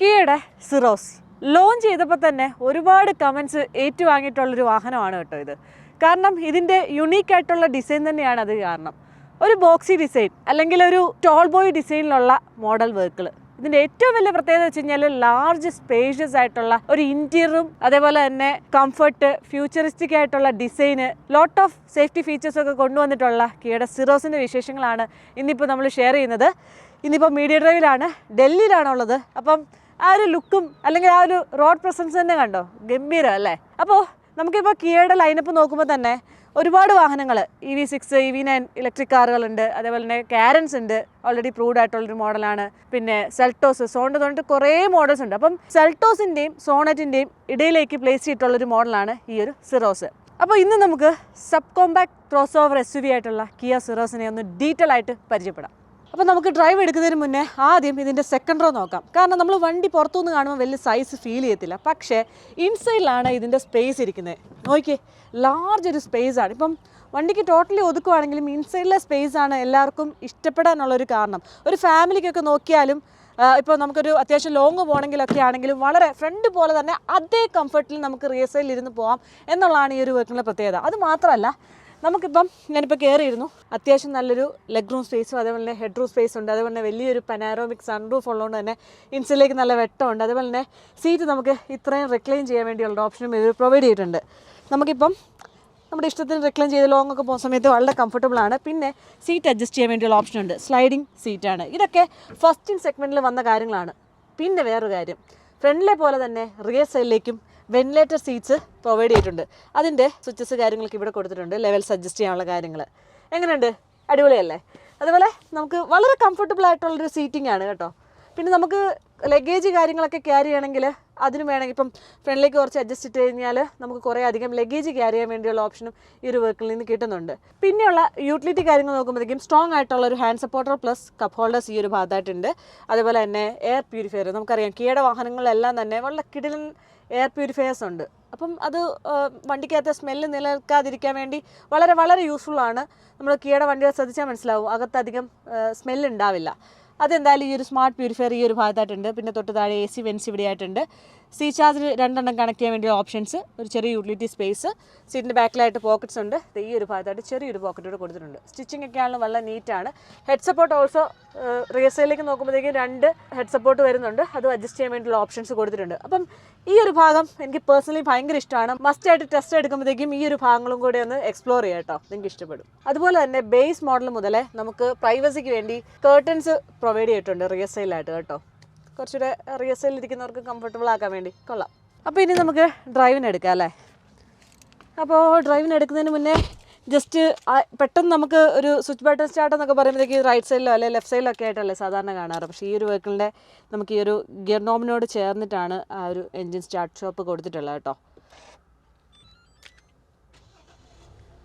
കിയയുടെ Syros launch ചെയ്തപ്പോൾ തന്നെ ഒരുപാട് കമൻസ് ഏറ്റുവാങ്ങിയിട്ടുള്ളൊരു വാഹനമാണ് കേട്ടോ ഇത്. കാരണം ഇതിന്റെ യുണീക്ക് ആയിട്ടുള്ള ഡിസൈൻ തന്നെയാണ് അത് കാരണം. ഒരു ബോക്സി ഡിസൈൻ അല്ലെങ്കിൽ ഒരു ടോൾ ബോയ് ഡിസൈനിലുള്ള മോഡൽ വെഹിക്കിൾ ഇതിന്റെ ഏറ്റവും വലിയ പ്രത്യേകത വെച്ച് കഴിഞ്ഞാൽ ലാർജ് സ്പേഷ്യസ് ആയിട്ടുള്ള ഒരു ഇന്റീരിയറും അതേപോലെ തന്നെ കംഫർട്ട് ഫ്യൂച്ചറിസ്റ്റിക് ആയിട്ടുള്ള ഡിസൈന് ലോട്ട് ഓഫ് സേഫ്റ്റി ഫീച്ചേഴ്സ് ഒക്കെ കൊണ്ടുവന്നിട്ടുള്ള കിയുടെ സിറോസിന്റെ വിശേഷങ്ങളാണ് ഇന്നിപ്പോൾ നമ്മൾ ഷെയർ ചെയ്യുന്നത്. ഇന്നിപ്പോൾ മീഡിയ ഡ്രൈവിലാണ് ഡൽഹിയിലാണുള്ളത്. അപ്പം ആ ഒരു ലുക്കും അല്ലെങ്കിൽ ആ ഒരു റോഡ് പ്രസൻസ് തന്നെ കണ്ടോ? ഗംഭീരം അല്ലേ? അപ്പോൾ നമുക്കിപ്പോൾ കിയയുടെ ലൈനപ്പ് നോക്കുമ്പോൾ തന്നെ ഒരുപാട് വാഹനങ്ങൾ E V six E V nine electric കാറുകളുണ്ട്. അതേപോലെ തന്നെ കാരൻസ് ഉണ്ട്. ഓൾറെഡി പ്രൂവ്ഡ് ആയിട്ടുള്ളൊരു മോഡലാണ് പിന്നെ സെൽട്ടോസ് സോണിന്റെ തോന്നിട്ട് കുറേ മോഡൽസ് ഉണ്ട്. അപ്പം സെൽട്ടോസിന്റെയും സോണറ്റിന്റെയും ഇടയിലേക്ക് പ്ലേസ് ചെയ്തിട്ടുള്ളൊരു മോഡലാണ് ഈ ഒരു സിറോസ് അപ്പോൾ ഇന്ന് നമുക്ക് sub compact crossover S U V ആയിട്ടുള്ള കിയ സിറോസിനെ ഒന്ന് ഡീറ്റെയിൽ ആയിട്ട് പരിചയപ്പെടാം. അപ്പോൾ നമുക്ക് ഡ്രൈവ് എടുക്കുന്നതിന് മുന്നേ ആദ്യം ഇതിന്റെ സെക്കൻഡ് റോ നോക്കാം. കാരണം നമ്മൾ വണ്ടി പുറത്തുനിന്ന് കാണുമ്പോൾ വലിയ സൈസ് ഫീൽ ചെയ്യത്തില്ല. പക്ഷേ ഇൻസൈഡിലാണ് ഇതിന്റെ സ്പേസ് ഇരിക്കുന്നത്. നോക്കിയേ ലാർജ് ഒരു സ്പേസ് ആണ്. ഇപ്പം വണ്ടിക്ക് ടോട്ടലി ഒതുക്കുവാണെങ്കിലും ഇൻസൈഡിലെ സ്പേസ് ആണ് എല്ലാവർക്കും ഇഷ്ടപ്പെടാനുള്ളൊരു കാരണം. ഒരു ഫാമിലിക്കൊക്കെ നോക്കിയാലും ഇപ്പോൾ നമുക്കൊരു അത്യാവശ്യം ലോങ് പോകണമെങ്കിലൊക്കെ ആണെങ്കിലും വളരെ ഫ്രണ്ട് പോലെ തന്നെ അതേ കംഫർട്ടിൽ നമുക്ക് ഇരുന്ന് പോകാം എന്നുള്ളതാണ് ഈ ഒരു വെഹിക്കിളിന്റെ പ്രത്യേകത. അത് മാത്രമല്ല നമുക്കിപ്പം ഞാനിപ്പോൾ കയറിയിരുന്നു അത്യാവശ്യം നല്ലൊരു ലെഗ് റൂം സ്പേസും അതേപോലെ തന്നെ ഹെഡ് റൂം സ്പേസ് ഉണ്ട്. അതേപോലെ തന്നെ വലിയൊരു പനാരോമിക് സൺറൂഫ് ഉള്ളതുകൊണ്ട് തന്നെ ഇൻസിലേക്ക് നല്ല വെട്ടമുണ്ട്. അതേപോലെ തന്നെ സീറ്റ് നമുക്ക് ഇത്രയും റിക്ലെയിം ചെയ്യാൻ വേണ്ടിയുള്ള ഓപ്ഷനും ഇത് പ്രൊവൈഡ് ചെയ്തിട്ടുണ്ട്. നമുക്കിപ്പം നമ്മുടെ ഇഷ്ടത്തിന് റിക്ലൈൻ ചെയ്ത് ലോങ് ഒക്കെ പോകുന്ന സമയത്ത് വളരെ കംഫർട്ടബിൾ ആണ്. പിന്നെ സീറ്റ് അഡ്ജസ്റ്റ് ചെയ്യാൻ വേണ്ടിയുള്ള ഓപ്ഷൻ ഉണ്ട്. സ്ലൈഡിങ് സീറ്റാണ് ഇതൊക്കെ ഫസ്റ്റ് ഇൻ സെഗ്മെന്റിൽ വന്ന കാര്യങ്ങളാണ്. പിന്നെ വേറൊരു കാര്യം. ഫ്രണ്ടിലെ പോലെ തന്നെ റിയർ സൈഡിലേക്കും വെന്റിലേറ്റർ സീറ്റ്സ് പ്രൊവൈഡ് ചെയ്തിട്ടുണ്ട്. അതിന്റെ സ്വിച്ചസ് കാര്യങ്ങളൊക്കെ ഇവിടെ കൊടുത്തിട്ടുണ്ട്. ലെവൽ സജസ്റ്റ് ചെയ്യാനുള്ള കാര്യങ്ങൾ. എങ്ങനെയുണ്ട്? അടിപൊളിയല്ലേ? അതുപോലെ നമുക്ക് വളരെ കംഫർട്ടബിൾ ആയിട്ടുള്ളൊരു സീറ്റിംഗ് ആണ് കേട്ടോ. പിന്നെ നമുക്ക് ലഗേജ് കാര്യങ്ങളൊക്കെ ക്യാരി ചെയ്യണമെങ്കിൽ അതിന് വേണമെങ്കിൽ ഇപ്പം ഫ്രണ്ടിലേക്ക് കുറച്ച് അഡ്ജസ്റ്റ് ഇട്ട് കഴിഞ്ഞാൽ നമുക്ക് കുറേ അധികം ലഗേജ് ക്യാരി ചെയ്യാൻ വേണ്ടിയുള്ള ഓപ്ഷനും ഈ ഒരു വെഹിക്കിളിൽ നിന്ന് കിട്ടുന്നുണ്ട്. പിന്നെയുള്ള യൂട്ടിലിറ്റി കാര്യങ്ങൾ നോക്കുമ്പോഴത്തേക്കും സ്ട്രോങ് ആയിട്ടുള്ള ഒരു hand supporter plus cup holders ഈ ഒരു ഭാഗത്തായിട്ടുണ്ട്. അതുപോലെ തന്നെ എയർ പ്യൂരിഫയർ നമുക്കറിയാം കീട വാഹനങ്ങളെല്ലാം തന്നെ വളരെ കിടിലൻ എയർ പ്യൂരിഫയേഴ്സ് ഉണ്ട്. അപ്പം അത് വണ്ടിക്കകത്ത് സ്മെല്ല് നിലനിൽക്കാതിരിക്കാൻ വേണ്ടി വളരെ വളരെ യൂസ്ഫുൾ ആണ്. നമ്മൾ കീട വണ്ടികൾ ശ്രദ്ധിച്ചാൽ മനസ്സിലാവും. അകത്തധികം സ്മെല്ല് ഉണ്ടാവില്ല. അതെന്തായാലും ഈ ഒരു സ്മാർട്ട് പ്യൂരിഫയർ ഈ ഒരു ഭാഗത്തായിട്ടുണ്ട്. പിന്നെ തൊട്ട് താഴെ എ സി വെൻസ് ഇവിടെ ആയിട്ടുണ്ട്. സീ ചാർജിന് രണ്ടെണ്ണം കണക്ട് ചെയ്യാൻ വേണ്ടിയ ഓപ്ഷൻസ് ഒരു ചെറിയ യൂട്ടിലിറ്റി സ്പേസ് സീറ്റിന്റെ ബാക്കിലായിട്ട് പോക്കറ്റ്സ് ഉണ്ട്. ഈ ഒരു ഭാഗത്തായിട്ട് ചെറിയൊരു പോക്കറ്റ് കൂടെ കൊടുത്തിട്ടുണ്ട്. സ്റ്റിച്ചിങ് ഒക്കെ ആണെങ്കിലും വളരെ നീറ്റാണ് ഹെഡ് സപ്പോർട്ട് ഓൾസോ റിയർ നോക്കുമ്പോഴത്തേക്കും രണ്ട് ഹെഡ് സപ്പോർട്ട് വരുന്നുണ്ട്. അതും അഡ്ജസ്റ്റ് ചെയ്യാൻ വേണ്ടിയുള്ള ഓപ്ഷൻസ് കൊടുത്തിട്ടുണ്ട്. അപ്പം ഈ ഒരു ഭാഗം എനിക്ക് പേഴ്സണലി ഭയങ്കര ഇഷ്ടമാണ്. മസ്റ്റ് ആയിട്ട് ടെസ്റ്റ് എടുക്കുമ്പോഴത്തേക്കും ഈ ഒരു ഭാഗങ്ങളും കൂടി ഒന്ന് എക്സ്പ്ലോർ ചെയ്യാം കേട്ടോ. നിങ്ങൾക്ക് ഇഷ്ടപ്പെടും. അതുപോലെ തന്നെ ബേസ് മോഡൽ മുതലേ നമുക്ക് പ്രൈവസിക്ക് വേണ്ടി കേർട്ടൻസ് പ്രൊവൈഡ് ചെയ്തിട്ടുണ്ട് റിയർ സൈഡിലായിട്ട് കേട്ടോ. കുറച്ചുകൂടെ റിയർ സൈഡിൽ ഇരിക്കുന്നവർക്ക് കംഫർട്ടബിൾ ആക്കാൻ വേണ്ടി. കൊള്ളാം. അപ്പോൾ ഇനി നമുക്ക് ഡ്രൈവിന് എടുക്കാം അല്ലേ? അപ്പോൾ ഡ്രൈവിന് എടുക്കുന്നതിന് മുന്നേ ജസ്റ്റ് പെട്ടെന്ന് നമുക്ക് ഒരു സ്വിച്ച് ബട്ടൺ സ്റ്റാർട്ട് എന്നൊക്കെ പറയുമ്പോഴത്തേക്ക് റൈറ്റ് സൈഡിലോ അല്ലെങ്കിൽ ലെഫ്റ്റ് സൈഡിലോ ഒക്കെ ആയിട്ടല്ലേ സാധാരണ കാണാറ്. പക്ഷേ ഈ ഒരു വെഹിക്കിളിന്റെ നമുക്ക് ഈ ഒരു ഗിയർ നോമിനോട് ചേർന്നിട്ടാണ് ആ ഒരു എൻജിൻ സ്റ്റാർട്ട് ഷോപ്പ് കൊടുത്തിട്ടുള്ളത് കേട്ടോ.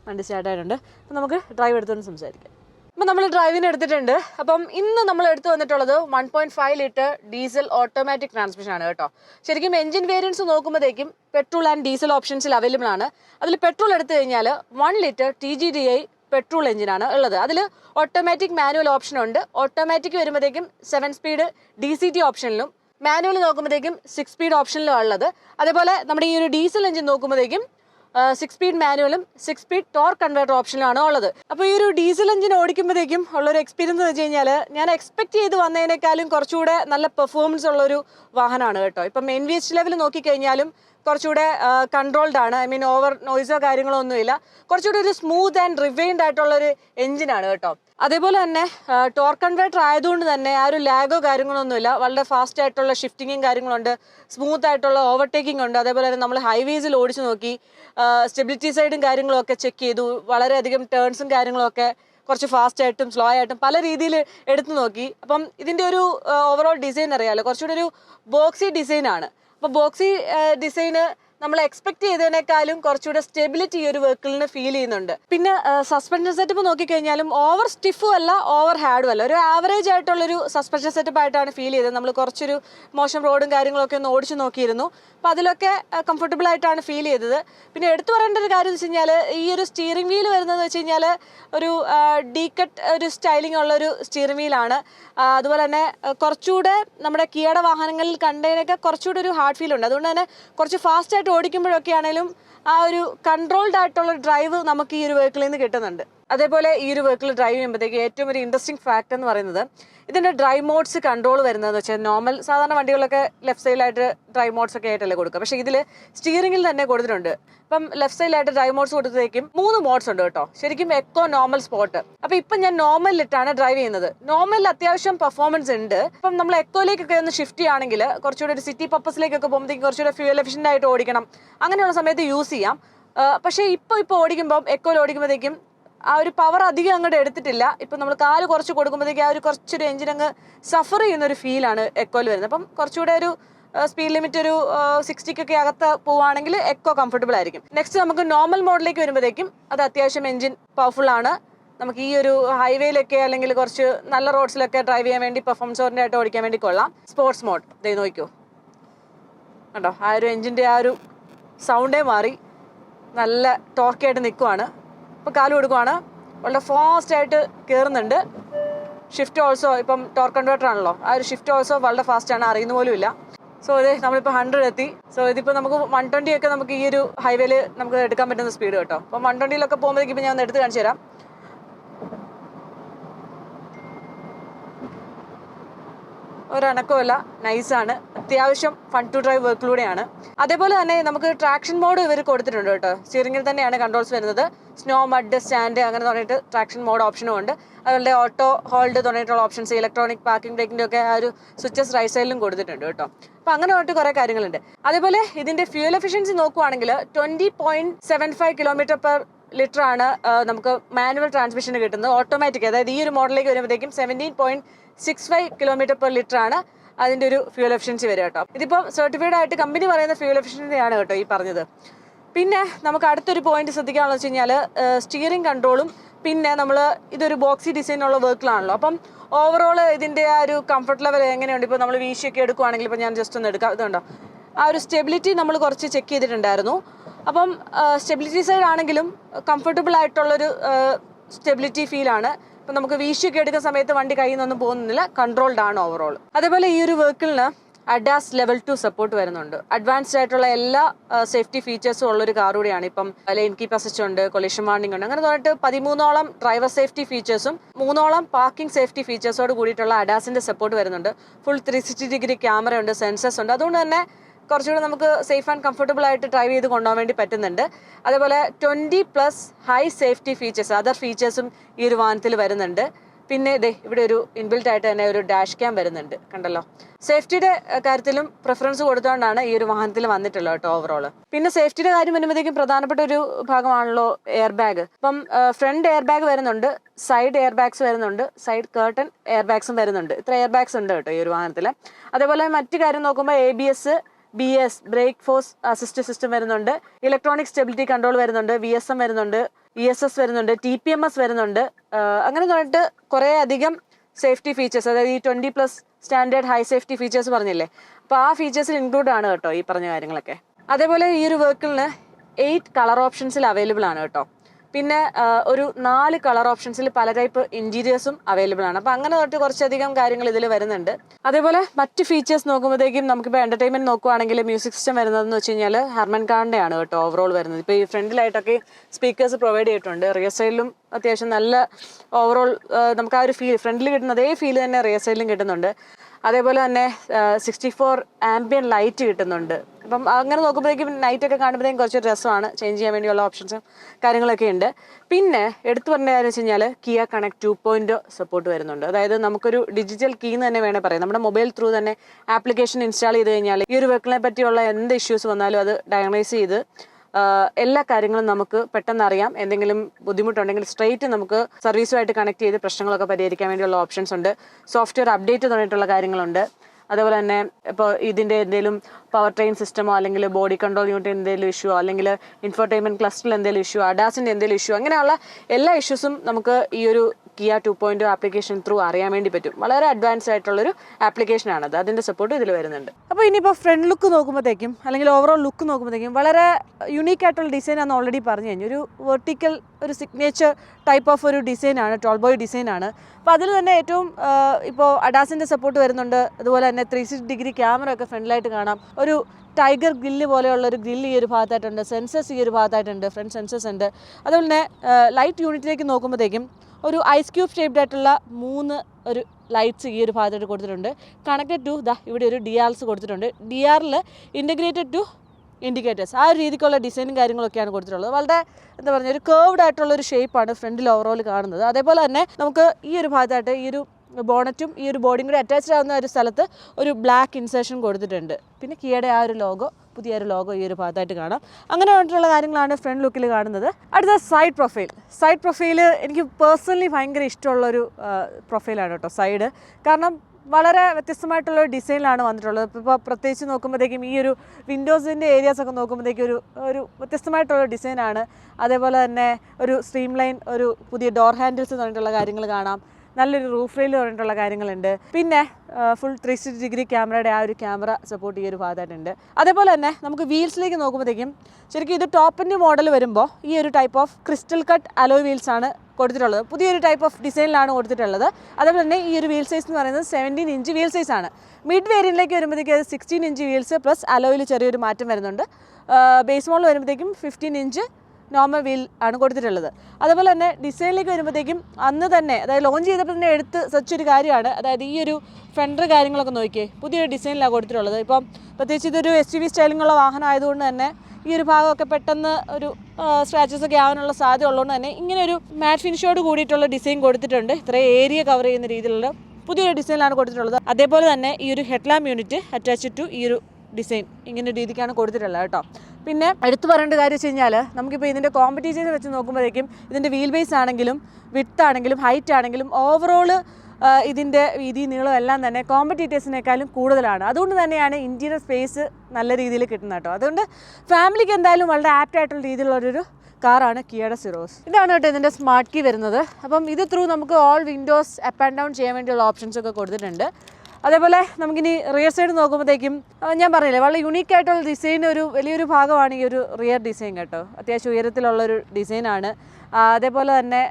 വണ്ടി സ്റ്റാർട്ടായിട്ടുണ്ട് അപ്പം നമുക്ക് ഡ്രൈവ് എടുത്തുകൊണ്ട് സംസാരിക്കാം. അപ്പം നമ്മൾ ഡ്രൈവിന് എടുത്തിട്ടുണ്ട്. അപ്പം ഇന്ന് നമ്മൾ എടുത്തു വന്നിട്ടുള്ളത് one point five litre diesel automatic transmission ആണ് കേട്ടോ. ശരിക്കും എഞ്ചിൻ വേരിയൻസ് നോക്കുമ്പോഴത്തേക്കും പെട്രോൾ ആൻഡ് ഡീസൽ ഓപ്ഷൻസിൽ അവൈലബിൾ ആണ്. അതിൽ പെട്രോൾ എടുത്തു കഴിഞ്ഞാൽ one litre T G D I petrol എഞ്ചിനാണ് ഉള്ളത്. അതിൽ ഓട്ടോമാറ്റിക് മാനുവൽ ഓപ്ഷൻ ഉണ്ട്. ഓട്ടോമാറ്റിക് വരുമ്പോഴത്തേക്കും seven speed D C T ഓപ്ഷനിലും manual നോക്കുമ്പോഴത്തേക്കും സിക്സ് സ്പീഡ് ഓപ്ഷനിലും ഉള്ളത് അതേപോലെ നമ്മുടെ ഈ ഒരു ഡീസൽ എഞ്ചിൻ നോക്കുമ്പോഴത്തേക്കും സിക്സ് സ്പീഡ് മാനുവലും സിക്സ് സ്പീഡ് ടോർ കൺവേർട്ടർ ഓപ്ഷനിലാണ് ഉള്ളത്. അപ്പോൾ ഈ ഒരു ഡീസൽ എഞ്ചിൻ ഓടിക്കുമ്പോഴത്തേക്കും ഉള്ളൊരു എക്സ്പീരിയൻസ് എന്ന് വെച്ച് കഴിഞ്ഞാൽ ഞാൻ എക്സ്പെക്ട് ചെയ്ത് വന്നതിനേക്കാളും കുറച്ചുകൂടെ നല്ല പെർഫോമൻസ് ഉള്ളൊരു വാഹനമാണ് കേട്ടോ. ഇപ്പം എൻ വി എച്ച് ലെവൽ നോക്കിക്കഴിഞ്ഞാലും കുറച്ചുകൂടെ കൺട്രോൾഡ് ആണ്. ഐ മീൻ ഓവർ നോയ്സോ കാര്യങ്ങളോ ഒന്നുമില്ല. കുറച്ചുകൂടി ഒരു സ്മൂത്ത് ആൻഡ് റിവൈൻഡ് ആയിട്ടുള്ളൊരു എഞ്ചിനാണ് കേട്ടോ. അതേപോലെ തന്നെ ടോർ കൺവേർട്ടർ ആയതുകൊണ്ട് തന്നെ ആ ഒരു ലാഗോ കാര്യങ്ങളൊന്നുമില്ല. വളരെ ഫാസ്റ്റ് ആയിട്ടുള്ള ഷിഫ്റ്റിങ്ങും കാര്യങ്ങളുണ്ട്. സ്മൂത്ത് ആയിട്ടുള്ള ഓവർടേക്കിംഗ് ഉണ്ട്. അതേപോലെ തന്നെ നമ്മൾ ഹൈവേസിൽ ഓടിച്ചു നോക്കി സ്റ്റെബിലിറ്റി സൈഡും കാര്യങ്ങളൊക്കെ ചെക്ക് ചെയ്തു. വളരെയധികം ടേൺസും കാര്യങ്ങളൊക്കെ കുറച്ച് ഫാസ്റ്റ് ആയിട്ടും സ്ലോ ആയിട്ടും പല രീതിയിൽ എടുത്തു നോക്കി. അപ്പം ഇതിന്റെ ഒരു ഓവറോൾ ഡിസൈൻ അറിയാമല്ലോ കുറച്ചുകൂടി ഒരു ബോക്സി ഡിസൈനാണ് അപ്പോൾ ബോക്സി ഡിസൈന് നമ്മൾ എക്സ്പെക്ട് ചെയ്തതിനേക്കാളും കുറച്ചുകൂടെ സ്റ്റെബിലിറ്റി ഈ ഒരു വെഹിക്കിളിന് ഫീൽ ചെയ്യുന്നുണ്ട്. പിന്നെ സസ്പെൻഷൻ സെറ്റപ്പ് നോക്കിക്കഴിഞ്ഞാലും ഓവർ സ്റ്റിഫും അല്ല ഓവർ ഹാഡും അല്ല. ഒരു ആവറേജ് ആയിട്ടുള്ളൊരു സസ്പെൻഷൻ സെറ്റപ്പ് ആയിട്ടാണ് ഫീൽ ചെയ്തത്. നമ്മൾ കുറച്ചൊരു മോശം റോഡും കാര്യങ്ങളൊക്കെ ഒന്ന് ഓടിച്ചു നോക്കിയിരുന്നു. അപ്പോൾ അതിലൊക്കെ കംഫർട്ടബിൾ ആയിട്ടാണ് ഫീൽ ചെയ്തത്. പിന്നെ എടുത്തു പറയേണ്ട ഒരു കാര്യം എന്ന് വെച്ച് കഴിഞ്ഞാൽ ഈ ഒരു സ്റ്റിയറിംഗ് വീൽ വരുന്നത് വെച്ച് കഴിഞ്ഞാൽ ഒരു ഡീ കട്ട് ഒരു സ്റ്റൈലിംഗ് ഉള്ള ഒരു സ്റ്റിയറിംഗ് വീലാണ് അതുപോലെ തന്നെ കുറച്ചുകൂടെ നമ്മുടെ കിയയുടെ വാഹനങ്ങളിൽ കണ്ടതിനൊക്കെ കുറച്ചുകൂടെ ഒരു ഹാർഡ് ഫീൽ ഉണ്ട്. അതുകൊണ്ട് തന്നെ കുറച്ച് ഫാസ്റ്റ് ആയിട്ട് ഓടിക്കുമ്പോഴൊക്കെ ആണെങ്കിലും ആ ഒരു കൺട്രോൾഡ് ആയിട്ടുള്ള ഡ്രൈവ് നമുക്ക് ഈ ഒരു വെഹിക്കിളിൽ നിന്ന് കിട്ടുന്നുണ്ട്. അതേപോലെ ഈ ഒരു വെഹിക്കിൾ ഡ്രൈവ് ചെയ്യുമ്പോഴത്തേക്ക് ഏറ്റവും ഒരു ഇൻട്രസ്റ്റിംഗ് ഫാക്ട് എന്ന് പറയുന്നത് ഇതിന്റെ ഡ്രൈ മോഡ്സ് കൺട്രോൾ വരുന്നതെന്ന് വെച്ചാൽ നോർമൽ സാധാരണ വണ്ടികളൊക്കെ ലെഫ്റ്റ് സൈഡിലായിട്ട് ഡ്രൈ മോഡ്സ് ഒക്കെ ആയിട്ടല്ലേ കൊടുക്കുക. പക്ഷേ ഇതിൽ സ്റ്റിയറിംഗിൽ തന്നെ കൊടുത്തിട്ടുണ്ട്. ഇപ്പം ലെഫ്റ്റ് സൈഡിലായിട്ട് ഡ്രൈ മോഡ്സ് കൊടുത്തേക്കും മൂന്ന് മോഡ്സ് ഉണ്ട് കേട്ടോ. ശരിക്കും എക്കോ നോർമൽ സ്പോട്ട് അപ്പം ഇപ്പം ഞാൻ നോർമലിലിട്ടാണ് ഡ്രൈവ് ചെയ്യുന്നത്. നോർമലിൽ അത്യാവശ്യം പെർഫോമൻസ് ഉണ്ട്. ഇപ്പം നമ്മൾ എക്കോയിലേക്കൊക്കെ ഒന്ന് ഷിഫ്റ്റ് ചെയ്യുകയാണെങ്കിൽ കുറച്ചുകൂടി ഒരു സിറ്റി പർപ്പസിലേക്കൊക്കെ പോകുമ്പോഴത്തേക്കും കുറച്ചുകൂടി ഫ്യൂൽ എഫിഷ്യന്റ് ആയിട്ട് ഓടിക്കണം. അങ്ങനെയുള്ള സമയത്ത് യൂസ് ചെയ്യാം. പക്ഷേ ഇപ്പോൾ ഇപ്പോൾ ഓടിക്കുമ്പം എക്കോയിൽ ഓടിക്കുമ്പോഴത്തേക്കും ആ ഒരു പവർ അധികം അങ്ങോട്ട് എടുത്തിട്ടില്ല. ഇപ്പം നമ്മൾ കാൽ കുറച്ച് കൊടുക്കുമ്പോഴത്തേക്ക് ആ ഒരു കുറച്ചൊരു എഞ്ചിൻ അങ്ങ് സഫർ ചെയ്യുന്ന ഒരു ഫീലാണ് എക്കോയിൽ വരുന്നത്. അപ്പം കുറച്ചുകൂടെ ഒരു സ്പീഡ് ലിമിറ്റ് ഒരു സിക്സ്റ്റിക്കൊക്കെ അകത്ത് പോവുകയാണെങ്കിൽ എക്കോ കംഫർട്ടബിൾ ആയിരിക്കും. നെക്സ്റ്റ് നമുക്ക് നോർമൽ മോഡിലേക്ക് വരുമ്പോഴത്തേക്കും അത് അത്യാവശ്യം എഞ്ചിൻ പവർഫുൾ ആണ്. നമുക്ക് ഈ ഒരു ഹൈവേയിലൊക്കെ അല്ലെങ്കിൽ കുറച്ച് നല്ല റോഡ്സിലൊക്കെ ഡ്രൈവ് ചെയ്യാൻ വേണ്ടി പെർഫോമൻസ് ഓറിന്റെ ഓടിക്കാൻ വേണ്ടി കൊള്ളാം. സ്പോർട്സ് മോഡ് ദേ നോക്കൂ കണ്ടോ? ആ ഒരു എഞ്ചിന്റെ ആ ഒരു സൗണ്ടേ മാറി. നല്ല ടോർക്കായിട്ട് നിൽക്കുവാണ് ഇപ്പോൾ കാൽ കൊടുക്കുവാണ്. വളരെ ഫാസ്റ്റ് ആയിട്ട് കയറുന്നുണ്ട് ഷിഫ്റ്റ് ഓൾസോ ഇപ്പം ടോർക്ക് കൺവേർട്ടർ ആണല്ലോ. ആ ഒരു ഷിഫ്റ്റ് ഓൾസോ വളരെ ഫാസ്റ്റ് ആണ്. അറിയുന്ന പോലും ഇല്ല. സോ ഇത് നമ്മളിപ്പോൾ ഹൺഡ്രഡ് എത്തി. സോ ഇതിപ്പോൾ നമുക്ക് വൺ ട്വന്റി ഒക്കെ നമുക്ക് ഈ ഒരു ഹൈവേയിൽ നമുക്ക് എടുക്കാൻ പറ്റുന്ന സ്പീഡ് കേട്ടോ. അപ്പം വൺ ട്വന്റിയിലൊക്കെ പോകുമ്പോഴേക്കും ഇപ്പം ഞാൻ ഒന്ന് എടുത്ത് കാണിച്ചു തരാം. ഒരനക്കമല്ല. നൈസാണ് അത്യാവശ്യം ഫൺ ടു ഡ്രൈവ് വർക്കിലൂടെയാണ് അതേപോലെ തന്നെ നമുക്ക് ട്രാക്ഷൻ മോഡ് ഇവർ കൊടുത്തിട്ടുണ്ട് കേട്ടോ. സ്റ്റിയറിംഗിൽ തന്നെയാണ് കൺട്രോൾസ് വരുന്നത്. സ്നോ മഡ് സ്റ്റാൻഡ് അങ്ങനെ തുടങ്ങിയിട്ട് ട്രാക്ഷൻ മോഡ് ഓപ്ഷനും ഉണ്ട്. അതുപോലെ ഓട്ടോ ഹോൾഡ് തുടങ്ങിയിട്ടുള്ള ഓപ്ഷൻസ് ഇലക്ട്രോണിക് പാർക്കിംഗ് ബ്രേക്കിന്റെ ഒക്കെ ആ ഒരു സ്വിച്ചസ് റൈറ്റ് കൊടുത്തിട്ടുണ്ട് കേട്ടോ. അപ്പോൾ അങ്ങനെ പറഞ്ഞിട്ട് കുറേ കാര്യങ്ങളുണ്ട്. അതേപോലെ ഇതിന്റെ ഫ്യൂൽ എഫിഷ്യൻസി നോക്കുവാണെങ്കിൽ twenty point seven five kilometre per litre ആണ് നമുക്ക് മാനുവൽ ട്രാൻസ്മിഷന് കിട്ടുന്നത്. ഓട്ടോമാറ്റിക് അതായത് ഈ ഒരു മോഡലിലേക്ക് വരുമ്പോഴത്തേക്കും seventeen point six five kilometre per litre ആണ് അതിന്റെ ഒരു ഫ്യൂൽ എഫിഷ്യൻസി വരിക കേട്ടോ. ഇതിപ്പോൾ സർട്ടിഫൈഡ് ആയിട്ട് കമ്പനി പറയുന്ന ഫ്യൂൽ എഫിഷ്യൻസിയാണ് കേട്ടോ ഈ പറഞ്ഞത്. പിന്നെ നമുക്ക് അടുത്തൊരു പോയിന്റ് ശ്രദ്ധിക്കാനുള്ളത് വെച്ച് കഴിഞ്ഞാൽ സ്റ്റിയറിംഗ് കൺട്രോളും പിന്നെ നമ്മൾ ഇതൊരു ബോക്സി ഡിസൈനുള്ള വർക്കിലാണല്ലോ അപ്പം ഓവറോൾ ഇതിന്റെ ആ ഒരു കംഫർട്ട് ലെവൽ എങ്ങനെയുണ്ട്? ഇപ്പോൾ നമ്മൾ വീശിയൊക്കെ എടുക്കുവാണെങ്കിൽ ഇപ്പോൾ ഞാൻ ജസ്റ്റ് ഒന്ന് എടുക്കാം. ഇതുണ്ടോ ആ ഒരു സ്റ്റെബിലിറ്റി നമ്മൾ കുറച്ച് ചെക്ക് ചെയ്തിട്ടുണ്ടായിരുന്നു. അപ്പം സ്റ്റെബിലിറ്റി സൈഡ് ആണെങ്കിലും കംഫർട്ടബിൾ ആയിട്ടുള്ളൊരു സ്റ്റെബിലിറ്റി ഫീലാണ് ഇപ്പം നമുക്ക് വീശിയൊക്കെ എടുക്കുന്ന സമയത്ത് വണ്ടി കയ്യിൽ നിന്നൊന്നും പോകുന്നില്ല. കൺട്രോൾഡ് ആണ് ഓവറോൾ അതേപോലെ ഈ ഒരു വെഹിക്കിളിന് അഡാസ് ലെവൽ ടു സപ്പോർട്ട് വരുന്നുണ്ട്. അഡ്വാൻസ്ഡ് ആയിട്ടുള്ള എല്ലാ സേഫ്റ്റി ഫീച്ചേഴ്സും ഉള്ളൊരു കാർ കൂടിയാണ്. ഇപ്പം ലെയിൻ കീപ്പ് അസിസ്റ്റ് ഉണ്ട് കൊളിഷൻ വാർണിംഗ് ഉണ്ട്. അങ്ങനെ പറഞ്ഞിട്ട് പതിമൂന്നോളം ഡ്രൈവർ സേഫ്റ്റി ഫീച്ചേഴ്സും മൂന്നോളം പാർക്കിംഗ് സേഫ്റ്റി ഫീച്ചേഴ്സോട് കൂടിയിട്ടുള്ള അഡാസിന്റെ സപ്പോർട്ട് വരുന്നുണ്ട്. Full three sixty degree camera ഉണ്ട് സെൻസേഴ്സ് ഉണ്ട്. അതുകൊണ്ട് തന്നെ കുറച്ചുകൂടി നമുക്ക് സേഫ് ആൻഡ് കംഫർട്ടബിൾ ആയിട്ട് ഡ്രൈവ് ചെയ്ത് കൊണ്ടുപോകാൻ വേണ്ടി പറ്റുന്നുണ്ട്. അതേപോലെ twenty plus high safety features other ഫീച്ചേഴ്സും ഈ ഒരു വാഹനത്തിൽ വരുന്നുണ്ട്. പിന്നെ ഇതേ ഇവിടെ ഒരു ഇൻബിൽറ്റ് ആയിട്ട് തന്നെ ഒരു ഡാഷ് ക്യാം വരുന്നുണ്ട് കണ്ടല്ലോ. സേഫ്റ്റിയുടെ കാര്യത്തിലും പ്രിഫറൻസ് കൊടുത്തുകൊണ്ടാണ് ഈ ഒരു വാഹനത്തിൽ വന്നിട്ടുള്ളത് കേട്ടോ ഓവറോൾ പിന്നെ സേഫ്റ്റിയുടെ കാര്യം വരുമ്പോഴത്തേക്കും പ്രധാനപ്പെട്ട ഒരു ഭാഗമാണല്ലോ എയർ ബാഗ് ഇപ്പം ഫ്രണ്ട് എയർ ബാഗ് വരുന്നുണ്ട് സൈഡ് എയർ ബാഗ്സ് വരുന്നുണ്ട് സൈഡ് കേർട്ടൺ എയർ ബാഗ്സും വരുന്നുണ്ട്. ഇത്ര എയർ ബാഗ്സ് ഉണ്ട് കേട്ടോ ഈ ഒരു വാഹനത്തിൽ അതേപോലെ മറ്റു കാര്യം നോക്കുമ്പോൾ A B S B S brake force assist system വരുന്നുണ്ട്. ഇലക്ട്രോണിക് സ്റ്റെബിലിറ്റി കൺട്രോൾ വരുന്നുണ്ട് വി എസ് എം വരുന്നുണ്ട്. ഇ എസ് എസ് വരുന്നുണ്ട് ടി പി എം എസ് വരുന്നുണ്ട്. അങ്ങനെ പറഞ്ഞിട്ട് കുറേ അധികം സേഫ്റ്റി ഫീച്ചേഴ്സ് അതായത് ഈ twenty plus standard high safety features പറഞ്ഞില്ലേ? അപ്പോൾ ആ ഫീച്ചേഴ്സിൽ ഇൻക്ലൂഡ് ആണ് കേട്ടോ ഈ പറഞ്ഞ കാര്യങ്ങളൊക്കെ. അതേപോലെ ഈ ഒരു വെഹിക്കിളിന് എയ്റ്റ് കളർ ഓപ്ഷൻസിൽ അവൈലബിൾ ആണ് കേട്ടോ. പിന്നെ ഒരു നാല് കളർ ഓപ്ഷൻസിൽ പല ടൈപ്പ് ഇന്റീരിയേഴ്സും അവൈലബിൾ ആണ്. അപ്പോൾ അങ്ങനെ തൊട്ട് കുറച്ചധികം കാര്യങ്ങൾ ഇതിൽ വരുന്നുണ്ട്. അതേപോലെ മറ്റ് ഫീച്ചേഴ്സ് നോക്കുമ്പോഴത്തേക്കും നമുക്കിപ്പോൾ എന്റർടൈൻമെന്റ് നോക്കുവാണെങ്കിൽ മ്യൂസിക് സിസ്റ്റം വരുന്നതെന്ന് വെച്ച് കഴിഞ്ഞാൽ ഹർമൻ കാറിന്റെ ആണ് കേട്ടോ ഓവറോൾ വരുന്നത്. ഇപ്പോൾ ഈ ഫ്രണ്ടിലായിട്ടൊക്കെ സ്പീക്കേഴ്സ് പ്രൊവൈഡ് ചെയ്തിട്ടുണ്ട്. റിയർ സൈഡിലും അത്യാവശ്യം നല്ല ഓവറോൾ നമുക്ക് ആ ഒരു ഫീൽ ഫ്രണ്ടിൽ കിട്ടുന്ന അതേ ഫീൽ തന്നെ റിയർ സൈഡിലും കിട്ടുന്നുണ്ട്. അതേപോലെ തന്നെ സിക്സ്റ്റി ഫോർ ആംബിയൻ ലൈറ്റ് കിട്ടുന്നുണ്ട്. അപ്പം അങ്ങനെ നോക്കുമ്പോഴേക്കും നൈറ്റ് ഒക്കെ കാണുമ്പോഴത്തേക്കും കുറച്ച് രസമാണ്. ചേഞ്ച് ചെയ്യാൻ വേണ്ടിയുള്ള ഓപ്ഷൻസും കാര്യങ്ങളൊക്കെ ഉണ്ട്. പിന്നെ എടുത്തു പറഞ്ഞ കാര്യം വെച്ച് കഴിഞ്ഞാൽ Kia connect two point support വരുന്നുണ്ട്. അതായത് നമുക്കൊരു ഡിജിറ്റൽ കീ എന്ന് തന്നെ വേണേൽ പറയാം. നമ്മുടെ മൊബൈൽ ത്രൂ തന്നെ ആപ്ലിക്കേഷൻ ഇൻസ്റ്റാൾ ചെയ്ത് കഴിഞ്ഞാൽ ഈ ഒരു വെക്കിളിനെ പറ്റിയുള്ള എന്ത് ഇഷ്യൂസ് വന്നാലും അത് ഡയഗ്നൈസ് ചെയ്ത് എല്ലാ കാര്യങ്ങളും നമുക്ക് പെട്ടെന്ന് അറിയാം. എന്തെങ്കിലും ബുദ്ധിമുട്ടുണ്ടെങ്കിൽ സ്ട്രെയിറ്റ് നമുക്ക് സർവീസുമായിട്ട് കണക്ട് ചെയ്ത് പ്രശ്നങ്ങളൊക്കെ പരിഹരിക്കാൻ വേണ്ടിയുള്ള ഓപ്ഷൻസ് ഉണ്ട്. സോഫ്റ്റ്വെയർ അപ്ഡേറ്റ് തുടങ്ങിയിട്ടുള്ള കാര്യങ്ങളുണ്ട്. അതേപോലെ തന്നെ ഇപ്പോൾ ഇതിന്റെ എന്തെങ്കിലും പവർ ട്രെയിൻ സിസ്റ്റമോ അല്ലെങ്കിൽ ബോഡി കൺട്രോൾ യൂണിറ്റ് എന്തെങ്കിലും ഇഷ്യൂ അല്ലെങ്കിൽ ഇൻഫർടൈൻമെന്റ് ക്ലസ്റ്ററിൽ എന്തെങ്കിലും ഇഷ്യൂ അഡാസിന്റെ എന്തെങ്കിലും ഇഷ്യൂ അങ്ങനെയുള്ള എല്ലാ ഇഷ്യൂസും നമുക്ക് ഈ ഒരു Kia two point application through അറിയാൻ വേണ്ടി പറ്റും. വളരെ അഡ്വാൻസ് ആയിട്ടുള്ളൊരു ആപ്ലിക്കേഷനാണത് അതിന്റെ സപ്പോർട്ട് ഇതിൽ വരുന്നുണ്ട്. അപ്പോൾ ഇനിയിപ്പോൾ ഫ്രണ്ട് ലുക്ക് നോക്കുമ്പോഴത്തേക്കും അല്ലെങ്കിൽ ഓവറോൾ ലുക്ക് നോക്കുമ്പോഴത്തേക്കും വളരെ യുണീക്ക് ആയിട്ടുള്ള ഡിസൈൻ ആണെന്ന് ഓൾറെഡി പറഞ്ഞു കഴിഞ്ഞു. ഒരു വെർട്ടിക്കൽ ഒരു സിഗ്നേച്ചർ ടൈപ്പ് ഓഫ് ഒരു ഡിസൈനാണ് ടോൾ ബോയ് ഡിസൈനാണ് അപ്പോൾ അതിൽ തന്നെ ഏറ്റവും ഇപ്പോൾ അഡാസിന്റെ സപ്പോർട്ട് വരുന്നുണ്ട്. അതുപോലെ തന്നെ ത്രീ സിക്സ് ഡിഗ്രി ക്യാമറ ഒക്കെ ഫ്രണ്ടിലായിട്ട് കാണാം. ഒരു ടൈഗർ ഗ്രില്ല് പോലെയുള്ള ഒരു ഗ്രില്ല് ഈ ഒരു ഭാഗത്തായിട്ടുണ്ട്. സെൻസസ് ഈ ഒരു ഭാഗത്തായിട്ടുണ്ട്. ഫ്രണ്ട് സെൻസസ് ഉണ്ട്. അതുപോലെ തന്നെ ലൈറ്റ് യൂണിറ്റിലേക്ക് നോക്കുമ്പോഴത്തേക്കും ഒരു ഐസ് ക്യൂബ് ഷേപ്ഡ് ആയിട്ടുള്ള മൂന്ന് ഒരു ലൈറ്റ്സ് ഈ ഒരു ഭാഗത്തോട്ട് കൊടുത്തിട്ടുണ്ട്. കണക്റ്റഡ് ടു ദാ ഇവിടെ ഒരു ഡി ആർസ് കൊടുത്തിട്ടുണ്ട്. ഡി ആറിൽ ഇന്റഗ്രേറ്റഡ് ടു ഇൻഡിക്കേറ്റേഴ്സ് ആ ഒരു രീതിക്കുള്ള ഡിസൈനും കാര്യങ്ങളൊക്കെയാണ് കൊടുത്തിട്ടുള്ളത്. വളരെ എന്താ പറയുക ഒരു കേർവ്ഡ് ആയിട്ടുള്ള ഒരു ഷേപ്പാണ് ഫ്രണ്ടിൽ ഓവറോൾ കാണുന്നത്. അതേപോലെ തന്നെ നമുക്ക് ഈ ഒരു ഭാഗത്തായിട്ട് ഈ ഒരു ബോണറ്റും ഈ ഒരു ബോഡിയും കൂടി അറ്റാച്ച്ഡ് ആവുന്ന ഒരു സ്ഥലത്ത് ഒരു ബ്ലാക്ക് ഇൻസേഷൻ കൊടുത്തിട്ടുണ്ട്. പിന്നെ കിയയുടെ ആ ഒരു ലോഗോ പുതിയൊരു ലോഗോ ഈ ഒരു ഭാഗത്തായിട്ട് കാണാം. അങ്ങനെ വേണ്ടിയിട്ടുള്ള കാര്യങ്ങളാണ് ഫ്രണ്ട് ലുക്കിൽ കാണുന്നത്. അടുത്ത സൈഡ് പ്രൊഫൈൽ സൈഡ് പ്രൊഫൈൽ എനിക്ക് പേഴ്സണലി ഭയങ്കര ഇഷ്ടമുള്ളൊരു പ്രൊഫൈലാണ് കേട്ടോ സൈഡ് കാരണം വളരെ വ്യത്യസ്തമായിട്ടുള്ള ഡിസൈനിലാണ് വന്നിട്ടുള്ളത്. ഇപ്പോൾ പ്രത്യേകിച്ച് നോക്കുമ്പോഴത്തേക്കും ഈ ഒരു വിൻഡോസിന്റെ ഏരിയാസ് ഒക്കെ നോക്കുമ്പോഴത്തേക്കും ഒരു ഒരു വ്യത്യസ്തമായിട്ടുള്ള ഡിസൈനാണ് അതേപോലെ തന്നെ ഒരു സ്ട്രീം ലൈൻ ഒരു പുതിയ ഡോർ ഹാൻഡിൽസ് പറഞ്ഞിട്ടുള്ള കാര്യങ്ങൾ കാണാം. നല്ലൊരു റൂഫ് റെയിൽ പറഞ്ഞിട്ടുള്ള കാര്യങ്ങളുണ്ട്. പിന്നെ ഫുൾ ത്രീ സിക്സ്റ്റി ഡിഗ്രി ക്യാമറയുടെ ആ ഒരു ക്യാമറ സപ്പോർട്ട് ഈ ഒരു ഭാഗത്തായിട്ടുണ്ട് അതേപോലെ തന്നെ നമുക്ക് വീൽസിലേക്ക് നോക്കുമ്പോഴത്തേക്കും ശരിക്കും ഇത് ടോപ്പിന്റെ മോഡൽ വരുമ്പോൾ ഈ ഒരു type of crystal cut alloy wheels ആണ് കൊടുത്തിട്ടുള്ളത്. പുതിയൊരു ടൈപ്പ് ഓഫ് ഡിസൈനിലാണ് കൊടുത്തിട്ടുള്ളത്. അതേപോലെ തന്നെ ഈ ഒരു വീൽ സൈസ് എന്ന് പറയുന്നത് സെവന്റീൻ ഇഞ്ച് വീൽ സൈസ് ആണ്. മിഡ് വേരിയന്റിലേക്ക് വരുമ്പോഴത്തേക്ക് അത് സിക്സ്റ്റീൻ ഇഞ്ച് വീൽസ് പ്ലസ് അലോയിൽ ചെറിയൊരു മാറ്റം വരുന്നുണ്ട്. ബേസ് മോഡൽ വരുമ്പോഴത്തേക്കും ഫിഫ്റ്റീൻ ഇഞ്ച് നോർമൽ വീൽ ആണ് കൊടുത്തിട്ടുള്ളത്. അതുപോലെ തന്നെ ഡിസൈനിലേക്ക് വരുമ്പോഴത്തേക്കും അന്ന് തന്നെ അതായത് ലോഞ്ച് ചെയ്തപ്പോൾ തന്നെ എടുത്ത് സച്ചൊരു കാര്യമാണ്. അതായത് ഈ ഒരു ഫെൻഡർ കാര്യങ്ങളൊക്കെ നോക്കിയേ പുതിയൊരു ഡിസൈനിലാണ് കൊടുത്തിട്ടുള്ളത്. ഇപ്പം പ്രത്യേകിച്ച് ഇതൊരു എസ് ടി വി സ്റ്റൈലിങ്ങുള്ള വാഹനം ആയതുകൊണ്ട് തന്നെ ഈ ഒരു ഭാഗമൊക്കെ പെട്ടെന്ന് ഒരു സ്ക്രാച്ചസ് ഒക്കെ ആവാനുള്ള സാധ്യത ഉള്ളതുകൊണ്ട് തന്നെ ഇങ്ങനെ ഒരു മാറ്റ് ഫിനിഷോട് കൂടിയിട്ടുള്ള ഡിസൈൻ കൊടുത്തിട്ടുണ്ട്. ഇത്രയും ഏരിയ കവർ ചെയ്യുന്ന രീതിയിലുള്ള പുതിയൊരു ഡിസൈനിലാണ് കൊടുത്തിട്ടുള്ളത്. അതേപോലെ തന്നെ ഈ ഒരു ഹെഡ്ലാമ്പ് യൂണിറ്റ് അറ്റാച്ച്ഡ് ടു ഈ ഒരു ഡിസൈൻ ഇങ്ങനെ രീതിക്കാണ് കൊടുത്തിട്ടുള്ളത് കേട്ടോ. പിന്നെ എടുത്തു പറയേണ്ട കാര്യം വെച്ച് കഴിഞ്ഞാൽ നമുക്കിപ്പോൾ ഇതിന്റെ കോമ്പറ്റീഷൻസ് വെച്ച് നോക്കുമ്പോഴേക്കും ഇതിന്റെ വീൽ ബേസ് ആണെങ്കിലും വിത്ത് ആണെങ്കിലും ഹൈറ്റ് ആണെങ്കിലും ഓവറോൾ ഇതിന്റെ വീതി നീളം എല്ലാം തന്നെ കോമ്പറ്റീറ്റേഴ്സിനേക്കാളും കൂടുതലാണ്. അതുകൊണ്ട് തന്നെയാണ് ഇന്റീരിയർ സ്പേസ് നല്ല രീതിയിൽ കിട്ടുന്നത് കേട്ടോ. അതുകൊണ്ട് ഫാമിലിക്ക് എന്തായാലും വളരെ ആപ്റ്റ് ആയിട്ടുള്ള രീതിയിലുള്ളൊരു കാറാണ് കിയയുടെ സിറോസ് ഇതാണ് കേട്ടോ ഇതിന്റെ സ്മാർട്ട് കീ വരുന്നത്. അപ്പം ഇത് ത്രൂ നമുക്ക് all windows up and down ചെയ്യാൻ വേണ്ടിയുള്ള ഓപ്ഷൻസ് ഒക്കെ കൊടുത്തിട്ടുണ്ട്. അതേപോലെ നമുക്കിനി റിയർ സൈഡ് നോക്കുമ്പോഴത്തേക്കും ഞാൻ പറഞ്ഞില്ലേ വളരെ യുണീക്ക് ആയിട്ടുള്ള ഡിസൈൻ ഒരു വലിയൊരു ഭാഗമാണ് ഈ ഒരു റിയർ ഡിസൈൻ കേട്ടോ. അത്യാവശ്യം ഉയരത്തിലുള്ളൊരു ഡിസൈനാണ് അതേപോലെ തന്നെ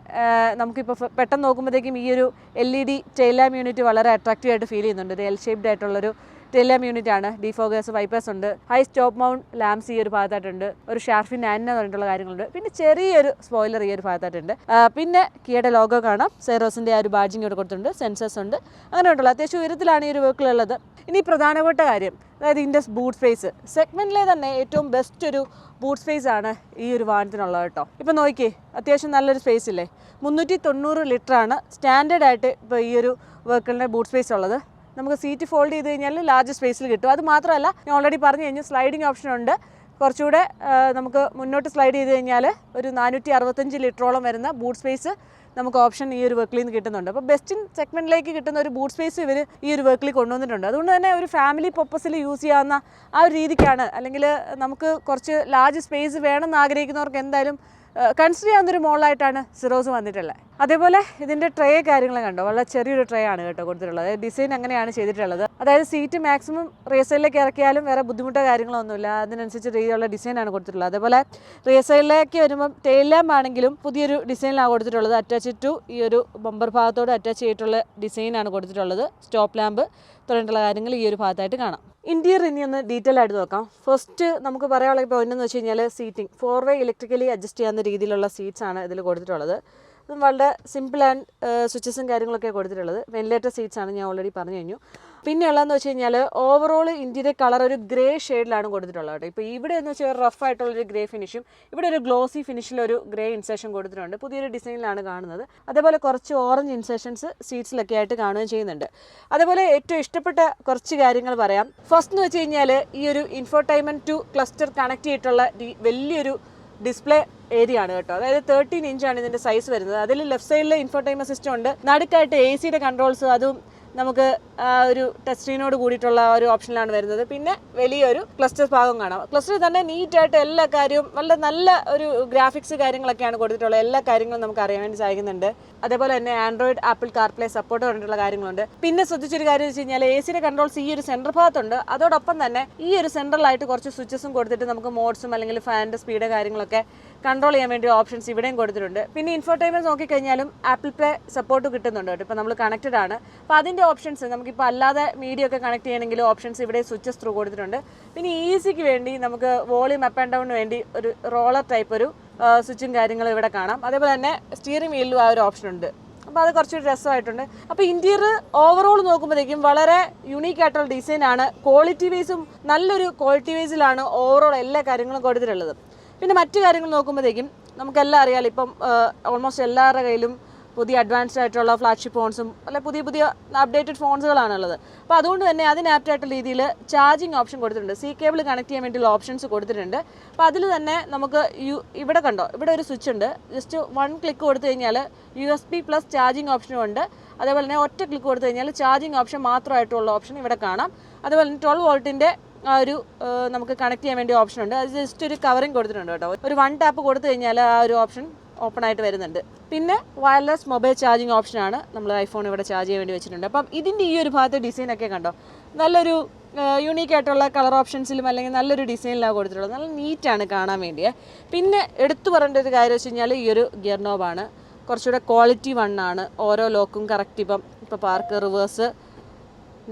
നമുക്കിപ്പോൾ പെട്ടെന്ന് നോക്കുമ്പോഴത്തേക്കും ഈ ഒരു L E D tail lamp unit വളരെ അട്രാക്റ്റീവ് ആയിട്ട് ഫീൽ ചെയ്യുന്നുണ്ട്. ഒരു എൽ ഷേപ്ഡ് ആയിട്ടുള്ളൊരു ടെയിലാം യൂണിറ്റ് ആണ് ഡിഫോഗേഴ്സ് വൈപ്പേഴ്സ് ഉണ്ട്. ഹൈ സ്റ്റോപ്പ് മൗണ്ട് ലാംസ് ഈ ഒരു ഭാഗത്തായിട്ടുണ്ട്. ഒരു ഷാർഫിൻ ആൻ എന്ന് പറഞ്ഞിട്ടുള്ള കാര്യങ്ങളുണ്ട്. പിന്നെ ചെറിയൊരു സ്പോയിലർ ഈ ഒരു ഭാഗത്തായിട്ടുണ്ട്. പിന്നെ കിയുടെ ലോഗോ കാണാം. സെറോസിന്റെ ആ ഒരു ബാഡ്ജിങ് ഇവിടെ കൊടുത്തിട്ടുണ്ട്. സെൻസേഴ്സ് ഉണ്ട്. അങ്ങനെ ഉണ്ടല്ലോ അത്യാവശ്യം ഉയരത്തിലാണ് ഈ ഒരു വെഹിക്കിൾ ഉള്ളത്. ഇനി പ്രധാനപ്പെട്ട കാര്യം. അതായത് ഇൻഡസ് ബൂട്ട് സ്പേസ് സെഗ്മെന്റിലെ തന്നെ ഏറ്റവും ബെസ്റ്റ് ഒരു ബൂട്ട് സ്പേസ് ആണ് ഈ ഒരു വാഹനത്തിനുള്ളത് കേട്ടോ. ഇപ്പം നോക്കിയേ അത്യാവശ്യം നല്ലൊരു സ്പേസ് ഇല്ലേ? മുന്നൂറ്റി തൊണ്ണൂറ് ലിറ്ററാണ് സ്റ്റാൻഡേർഡായിട്ട് ഇപ്പോൾ ഈ ഒരു വെഹിക്കിളിന്റെ ബൂട്ട് സ്പേസ് ഉള്ളത്. നമുക്ക് സീറ്റ് ഫോൾഡ് ചെയ്ത് കഴിഞ്ഞാൽ ലാർജ് സ്പേസിൽ കിട്ടും. അത് മാത്രമല്ല ഞാൻ ഓൾറെഡി പറഞ്ഞു കഴിഞ്ഞു സ്ലൈഡിങ് ഓപ്ഷൻ ഉണ്ട്. കുറച്ചുകൂടെ നമുക്ക് മുന്നോട്ട് സ്ലൈഡ് ചെയ്ത് കഴിഞ്ഞാൽ ഒരു നാനൂറ്റി അറുപത്തഞ്ച് ലിറ്ററോളം വരുന്ന ബൂട്ട് സ്പേസ് നമുക്ക് ഓപ്ഷൻ ഈ ഒരു വെഹിക്കിളിൽ നിന്ന് കിട്ടുന്നുണ്ട്. അപ്പോൾ ബെസ്റ്റ് ഇൻ സെഗ്മെന്റിലേക്ക് കിട്ടുന്ന ഒരു ബൂട്ട് സ്പേസ് ഇവർ ഈ ഒരു വെഹിക്കിളിൽ കൊണ്ടുവന്നിട്ടുണ്ട്. അതുകൊണ്ട് തന്നെ ഒരു ഫാമിലി പർപ്പസിൽ യൂസ് ചെയ്യാവുന്ന ആ ഒരു രീതിക്കാണ്. അല്ലെങ്കിൽ നമുക്ക് കുറച്ച് ലാർജ് സ്പേസ് വേണമെന്ന് ആഗ്രഹിക്കുന്നവർക്ക് എന്തായാലും കൺസിഡർ ചെയ്യാവുന്ന ഒരു മോളായിട്ടാണ് സിറോസ് വന്നിട്ടുള്ളത്. അതേപോലെ ഇതിന്റെ ട്രേ കാര്യങ്ങൾ കണ്ടോ? വളരെ ചെറിയൊരു ട്രേ ആണ് കേട്ടോ കൊടുത്തിട്ടുള്ളത്. ഡിസൈൻ അങ്ങനെയാണ് ചെയ്തിട്ടുള്ളത്. അതായത് സീറ്റ് മാക്സിമം റിയസൈലിലേക്ക് ഇറക്കിയാലും വേറെ ബുദ്ധിമുട്ടോ കാര്യങ്ങളൊന്നുമില്ല അതിനനുസരിച്ച് രീതിയിലുള്ള ഡിസൈനാണ് കൊടുത്തിട്ടുള്ളത്. അതേപോലെ റിയസൈലിലേക്ക് വരുമ്പം ടെയിൽ ലാമ്പ് ആണെങ്കിലും പുതിയൊരു ഡിസൈനിലാണ് കൊടുത്തിട്ടുള്ളത്. അറ്റാച്ച് ടു ഈ ഒരു ബമ്പർ ഭാഗത്തോട് അറ്റാച്ച് ചെയ്തിട്ടുള്ള ഡിസൈനാണ് കൊടുത്തിട്ടുള്ളത്. സ്റ്റോപ്പ് ലാമ്പ് തുടങ്ങിയിട്ടുള്ള കാര്യങ്ങൾ ഈ ഒരു ഭാഗത്തായിട്ട് കാണാം. ഇന്റീരിയർ ഇനി ഒന്ന് ഡീറ്റെയിൽ ആയിട്ട് നോക്കാം. ഫസ്റ്റ് നമുക്ക് പറയാനുള്ള ഇപ്പോൾ എന്ന് വെച്ച് കഴിഞ്ഞാൽ seating four way electrically adjust ചെയ്യാവുന്ന രീതിയിലുള്ള സീറ്റ്സ് ആണ് ഇതിൽ കൊടുത്തിട്ടുള്ളത്. വളരെ സിമ്പിൾ ആൻഡ് സ്വിച്ചസും കാര്യങ്ങളൊക്കെ കൊടുത്തിട്ടുള്ളത്. വെന്റിലേറ്റർ സീറ്റ്സ് ആണ് ഞാൻ ഓൾറെഡി പറഞ്ഞു കഴിഞ്ഞു. പിന്നെ ഉള്ളതെന്ന് വെച്ച് കഴിഞ്ഞാൽ ഓവറോൾ ഇന്ത്യയുടെ കളർ ഒരു ഗ്രേ ഷെയ്ഡിലാണ് കൊടുത്തിട്ടുള്ളത് കേട്ടോ. ഇപ്പോൾ ഇവിടെ എന്ന് വെച്ചാൽ റഫ് ആയിട്ടുള്ളൊരു ഗ്രേ ഫിനിഷും ഇവിടെ ഒരു ഗ്ലോസി ഫിനിഷിലൊരു ഗ്രേ ഇൻസേഷൻ കൊടുത്തിട്ടുണ്ട്. പുതിയൊരു ഡിസൈനിലാണ് കാണുന്നത്. അതേപോലെ കുറച്ച് ഓറഞ്ച് ഇൻസേഷൻസ് സീറ്റ്സിലൊക്കെ ആയിട്ട് കാണുകയും ചെയ്യുന്നുണ്ട്. അതേപോലെ ഏറ്റവും ഇഷ്ടപ്പെട്ട കുറച്ച് കാര്യങ്ങൾ പറയാം. ഫസ്റ്റ് എന്ന് വെച്ച് കഴിഞ്ഞാൽ ഈ ഒരു ഇൻഫോർടൈൻമെന്റ് ടു ക്ലസ്റ്റർ കണക്ട് ചെയ്തിട്ടുള്ള വലിയൊരു ഡിസ്പ്ലേ ഏരിയ ആണ് കേട്ടോ. അതായത് തേർട്ടീൻ ഇഞ്ചാണ് ഇതിന്റെ സൈസ് വരുന്നത്. അതിൽ ലെഫ്റ്റ് സൈഡിൽ ഇൻഫോർടൈൻമെന്റ് സിസ്റ്റം ഉണ്ട്. നടുക്കായിട്ട് എ സിയുടെ കൺട്രോൾസ് അതും നമുക്ക് ഒരു ടെസ്റ്റിനോട് കൂടിയിട്ടുള്ള ഒരു ഓപ്ഷനിലാണ് വരുന്നത്. പിന്നെ വലിയൊരു ക്ലസ്റ്റർ ഭാഗം കാണാം. ക്ലസ്റ്ററിൽ തന്നെ നീറ്റായിട്ട് എല്ലാ കാര്യവും വളരെ നല്ല ഒരു ഗ്രാഫിക്സ് കാര്യങ്ങളൊക്കെയാണ് കൊടുത്തിട്ടുള്ളത്. എല്ലാ കാര്യങ്ങളും നമുക്ക് അറിയാൻ വേണ്ടി സാധിക്കുന്നുണ്ട്. അതേപോലെ തന്നെ ആൻഡ്രോയിഡ് ആപ്പിൾ കാർപ്ലേ സപ്പോർട്ട് പറഞ്ഞിട്ടുള്ള കാര്യങ്ങളുണ്ട്. പിന്നെ ശ്രദ്ധിച്ചൊരു കാര്യം വെച്ച് കഴിഞ്ഞാൽ എ സിയുടെ കൺട്രോൾസ് ഈ ഒരു സെന്റർ ഭാഗത്തുണ്ട്. അതോടൊപ്പം തന്നെ ഈ ഒരു സെൻട്രലായിട്ട് കുറച്ച് സ്വിച്ചസും കൊടുത്തിട്ട് നമുക്ക് മോഡ്സും അല്ലെങ്കിൽ ഫാനിന്റെ സ്പീഡ് കാര്യങ്ങളൊക്കെ കൺട്രോൾ ചെയ്യാൻ വേണ്ടി ഓപ്ഷൻസ് ഇവിടെയും കൊടുത്തിട്ടുണ്ട്. പിന്നെ ഇൻഫോർടൈൻമെന്റ് നോക്കിക്കഴിഞ്ഞാലും ആപ്പിൾ പേ സപ്പോർട്ട് കിട്ടുന്നുണ്ട് കേട്ടോ. ഇപ്പോൾ നമ്മൾ കണക്റ്റഡ് ആണ്. അപ്പോൾ അതിന്റെ ഓപ്ഷൻസ് നമുക്കിപ്പോൾ അല്ലാതെ മീഡിയ ഒക്കെ കണക്ട് ചെയ്യണമെങ്കിൽ ഓപ്ഷൻസ് ഇവിടെ സ്വിച്ചസ് ത്രൂ കൊടുത്തിട്ടുണ്ട്. പിന്നെ ഈസിക്ക് വേണ്ടി നമുക്ക് വോളിയം അപ്പ് ആൻഡ് ഡൗണിന് വേണ്ടി ഒരു റോളർ ടൈപ്പ് ഒരു സ്വിച്ചും കാര്യങ്ങളും ഇവിടെ കാണാം. അതേപോലെ തന്നെ സ്റ്റിയറിംഗ് വീലിലും ആ ഒരു ഓപ്ഷൻ ഉണ്ട്. അപ്പോൾ അത് കുറച്ചൊരു രസമായിട്ടുണ്ട്. അപ്പോൾ ഇന്റീരിയർ ഓവറോൾ നോക്കുമ്പോഴത്തേക്കും വളരെ യുണീക്ക് ആയിട്ടുള്ള ഡിസൈനാണ് ക്വാളിറ്റി വൈസും നല്ലൊരു ക്വാളിറ്റി വൈസിലാണ് ഓവറോൾ എല്ലാ കാര്യങ്ങളും കൊടുത്തിട്ടുള്ളത്. പിന്നെ മറ്റു കാര്യങ്ങൾ നോക്കുമ്പോഴത്തേക്കും നമുക്കെല്ലാം അറിയാലോ ഇപ്പം ഓൾമോസ്റ്റ് എല്ലാവരുടെ കയ്യിലും പുതിയ അഡ്വാൻസ്ഡ് ആയിട്ടുള്ള ഫ്ലാഗ്ഷിപ്പ് ഫോൺസും അല്ലെ പുതിയ പുതിയ അപ്ഡേറ്റഡ് ഫോൺസുകളാണുള്ളത് അപ്പോൾ അതുകൊണ്ട് തന്നെ അതിന് ആപ്റ്റ് ആയിട്ടുള്ള രീതിയിൽ ചാർജിങ് ഓപ്ഷൻ കൊടുത്തിട്ടുണ്ട്. സി കേബിൾ കണക്ട് ചെയ്യാൻ വേണ്ടിയുള്ള ഓപ്ഷൻസ് കൊടുത്തിട്ടുണ്ട്. അപ്പോൾ അതിൽ തന്നെ നമുക്ക് യു ഇവിടെ കണ്ടോ ഇവിടെ ഒരു സ്വിച്ച് ഉണ്ട്. ജസ്റ്റ് വൺ ക്ലിക്ക് കൊടുത്തു കഴിഞ്ഞാൽ U S B plus charging ഓപ്ഷനും ഉണ്ട്. അതേപോലെ തന്നെ ഒറ്റ ക്ലിക്ക് കൊടുത്തു കഴിഞ്ഞാൽ ചാർജിങ് ഓപ്ഷൻ മാത്രമായിട്ടുള്ള ഓപ്ഷൻ ഇവിടെ കാണാം. അതുപോലെ തന്നെ ട്വൽവ് വോൾട്ടിന്റെ ആ ഒരു നമുക്ക് കണക്ട് ചെയ്യാൻ വേണ്ടി ഓപ്ഷൻ ഉണ്ട്. അത് ജസ്റ്റ് ഒരു കവറിങ് കൊടുത്തിട്ടുണ്ട് കേട്ടോ. ഒരു വൺ ടാപ്പ് കൊടുത്തു കഴിഞ്ഞാൽ ആ ഒരു ഓപ്ഷൻ ഓപ്പൺ ആയിട്ട് വരുന്നുണ്ട്. പിന്നെ വയർലെസ് മൊബൈൽ ചാർജിങ് ഓപ്ഷനാണ് നമ്മൾ ഐഫോൺ ഇവിടെ ചാർജ് ചെയ്യാൻ വേണ്ടി വെച്ചിട്ടുണ്ട്. അപ്പം ഇതിന്റെ ഈ ഒരു ഭാഗത്തെ ഡിസൈനൊക്കെ കണ്ടോ? നല്ലൊരു യുണീക്ക് ആയിട്ടുള്ള കളർ ഓപ്ഷൻസിലും അല്ലെങ്കിൽ നല്ലൊരു ഡിസൈനിലാണ് കൊടുത്തിട്ടുള്ളത്. നല്ല നീറ്റാണ് കാണാൻ വേണ്ടി പിന്നെ എടുത്തു പറയേണ്ട ഒരു കാര്യം വെച്ച് കഴിഞ്ഞാൽ ഈ ഒരു ഗിയർ നോബാണ് കുറച്ചുകൂടെ ക്വാളിറ്റി വണ്ണാണ് ഓരോ ലോക്കും കറക്റ്റ് ഇപ്പം. ഇപ്പോൾ പാർക്ക് റിവേഴ്സ്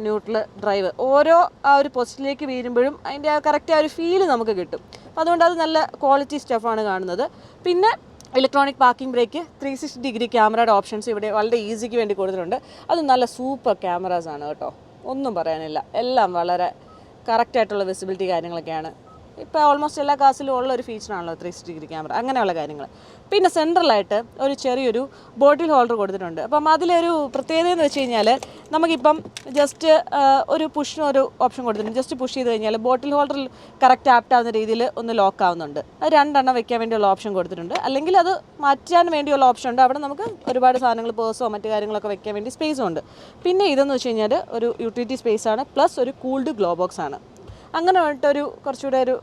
ന്യൂട്രൽ ഡ്രൈവ്. ഓരോ ആ ഒരു പൊസിഷനിലേക്ക് വീഴുമ്പോഴും അതിന്റെ ആ കറക്റ്റ് ആ ഒരു ഫീൽ നമുക്ക് കിട്ടും. അപ്പോൾ അതുകൊണ്ട് അത് നല്ല ക്വാളിറ്റി സ്റ്റഫാണ് കാണുന്നത്. പിന്നെ electronic parking brake three sixty degree ക്യാമറയുടെ ഓപ്ഷൻസ് ഇവിടെ വളരെ ഈസിക്ക് വേണ്ടി കൊടുത്തിട്ടുണ്ട്. അത് നല്ല സൂപ്പർ ക്യാമറാസ് ആണ് കേട്ടോ. ഒന്നും പറയാനില്ല. എല്ലാം വളരെ കറക്റ്റായിട്ടുള്ള വിസിബിലിറ്റി കാര്യങ്ങളൊക്കെയാണ് ഇപ്പോൾ ഓൾമോസ്റ്റ് എല്ലാ കാസിലും ഉള്ള ഒരു ഫീച്ചറാണല്ലോ ത്രീ സിക്സ്റ്റി ഡിഗ്രി ക്യാമറ അങ്ങനെയുള്ള കാര്യങ്ങൾ പിന്നെ സെൻട്രലായിട്ട് ഒരു ചെറിയൊരു ബോട്ടിൽ ഹോൾഡർ കൊടുത്തിട്ടുണ്ട്. അപ്പം അതിലൊരു പ്രത്യേകത എന്ന് വെച്ച് കഴിഞ്ഞാൽ നമുക്കിപ്പം ജസ്റ്റ് ഒരു പുഷിന് ഒരു ഓപ്ഷൻ കൊടുത്തിട്ടുണ്ട്. ജസ്റ്റ് പുഷ് ചെയ്ത് കഴിഞ്ഞാൽ ബോട്ടിൽ ഹോൾഡറിൽ കറക്റ്റ് ആപ്റ്റ് ആവുന്ന രീതിയിൽ ഒന്ന് ലോക്ക് ആവുന്നുണ്ട്. അത് രണ്ടെണ്ണം വെക്കാൻ വേണ്ടിയുള്ള ഓപ്ഷൻ കൊടുത്തിട്ടുണ്ട്. അല്ലെങ്കിൽ അത് മാറ്റാൻ വേണ്ടിയുള്ള ഓപ്ഷൻ ഉണ്ട്. അവിടെ നമുക്ക് ഒരുപാട് സാധനങ്ങൾ പേഴ്സോ മറ്റു കാര്യങ്ങളൊക്കെ വെക്കാൻ വേണ്ടി സ്പേസും ഉണ്ട്. പിന്നെ ഇതെന്ന് വെച്ച് കഴിഞ്ഞാൽ ഒരു യൂട്ടിലിറ്റി സ്പേസ് ആണ്. പ്ലസ് ഒരു കൂൾഡ് ഗ്ലോ ബോക്സ് ആണ്. അങ്ങനെ ഒരു കുറച്ചുകൂടെ ഒരു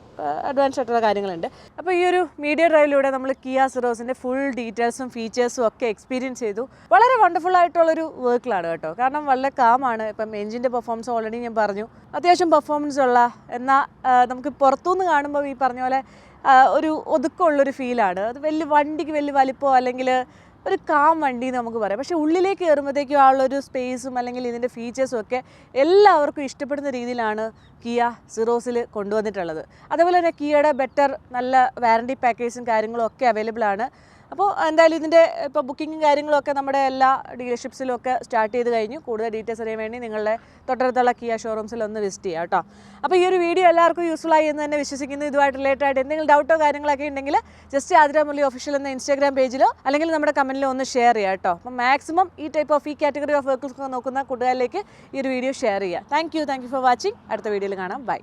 അഡ്വാൻസ് ആയിട്ടുള്ള കാര്യങ്ങളുണ്ട്. അപ്പോൾ ഈ ഒരു മീഡിയ ഡ്രൈവിലൂടെ നമ്മൾ കിയ സിറോസിന്റെ ഫുൾ ഡീറ്റെയിൽസും ഫീച്ചേഴ്സും ഒക്കെ എക്സ്പീരിയൻസ് ചെയ്തു. വളരെ വണ്ടർഫുൾ ആയിട്ടുള്ളൊരു വർക്കിലാണ് കേട്ടോ. കാരണം വളരെ കാമാണ് ഇപ്പം എഞ്ചിന്റെ പെർഫോമൻസ് ഓൾറെഡി ഞാൻ പറഞ്ഞു. അത്യാവശ്യം പെർഫോമൻസ് ഉള്ള എന്നാൽ നമുക്ക് പുറത്തുനിന്ന് കാണുമ്പോൾ ഈ പറഞ്ഞ പോലെ ഒരു ഒതുക്കമുള്ളൊരു ഫീലാണ് അത് വലിയ വണ്ടിക്ക് വലിയ വലിപ്പമോ അല്ലെങ്കിൽ ഒരു കാം വണ്ടി എന്ന് നമുക്ക് പറയാം. പക്ഷേ ഉള്ളിലേക്ക് കയറുമ്പോഴത്തേക്കും ആ ഉള്ളൊരു സ്പേസും അല്ലെങ്കിൽ ഇതിന്റെ ഫീച്ചേഴ്സും ഒക്കെ എല്ലാവർക്കും ഇഷ്ടപ്പെടുന്ന രീതിയിലാണ് കിയ സിറോസിൽ കൊണ്ടുവന്നിട്ടുള്ളത്. അതുപോലെ തന്നെ കിയയുടെ ബെറ്റർ നല്ല വാറണ്ടി പാക്കേജും കാര്യങ്ങളും ഒക്കെ അവൈലബിൾ ആണ്. അപ്പോൾ എന്തായാലും ഇതിന്റെ ഇപ്പോൾ ബുക്കിങ്ങും കാര്യങ്ങളൊക്കെ നമ്മുടെ എല്ലാ ഡീലർഷിപ്സിലും ഒക്കെ സ്റ്റാർട്ട് ചെയ്ത് കഴിഞ്ഞു. കൂടുതൽ ഡീറ്റെയിൽസ് അറിയാൻ വേണ്ടി നിങ്ങളുടെ തൊട്ടടുത്തുള്ള കിയ ഷോറൂംസിൽ ഒന്ന് വിസിറ്റ് ചെയ്യാം കേട്ടോ. അപ്പോൾ ഈ ഒരു വീഡിയോ എല്ലാവർക്കും യൂസ്ഫുൾ ആയി എന്ന് തന്നെ വിശ്വസിക്കുന്നു. ഇതുമായിട്ട് റിലേറ്റഡ് ആയിട്ട് എന്തെങ്കിലും ഡൗട്ടോ കാര്യങ്ങളൊക്കെ ഉണ്ടെങ്കിൽ ജസ്റ്റ് ആതിര ഒഫീഷ്യൽ എന്ന ഇൻസ്റ്റാഗ്രാം പേജിലോ അല്ലെങ്കിൽ നമ്മുടെ കമന്റിലോ ഒന്ന് ഷെയർ ചെയ്യാം കേട്ടോ. അപ്പോൾ മാക്സിമം ഈ ടൈപ്പ് ഓഫ് ഈ കാറ്റഗറി ഓഫ് വെഹിക്കിൾസ് നോക്കുന്ന കൂട്ടുകാരിലേക്ക് ഈ ഒരു വീഡിയോ ഷെയർ ചെയ്യുക. Thank you thank you for watching അടുത്ത വീഡിയോയിൽ കാണാം. ബൈ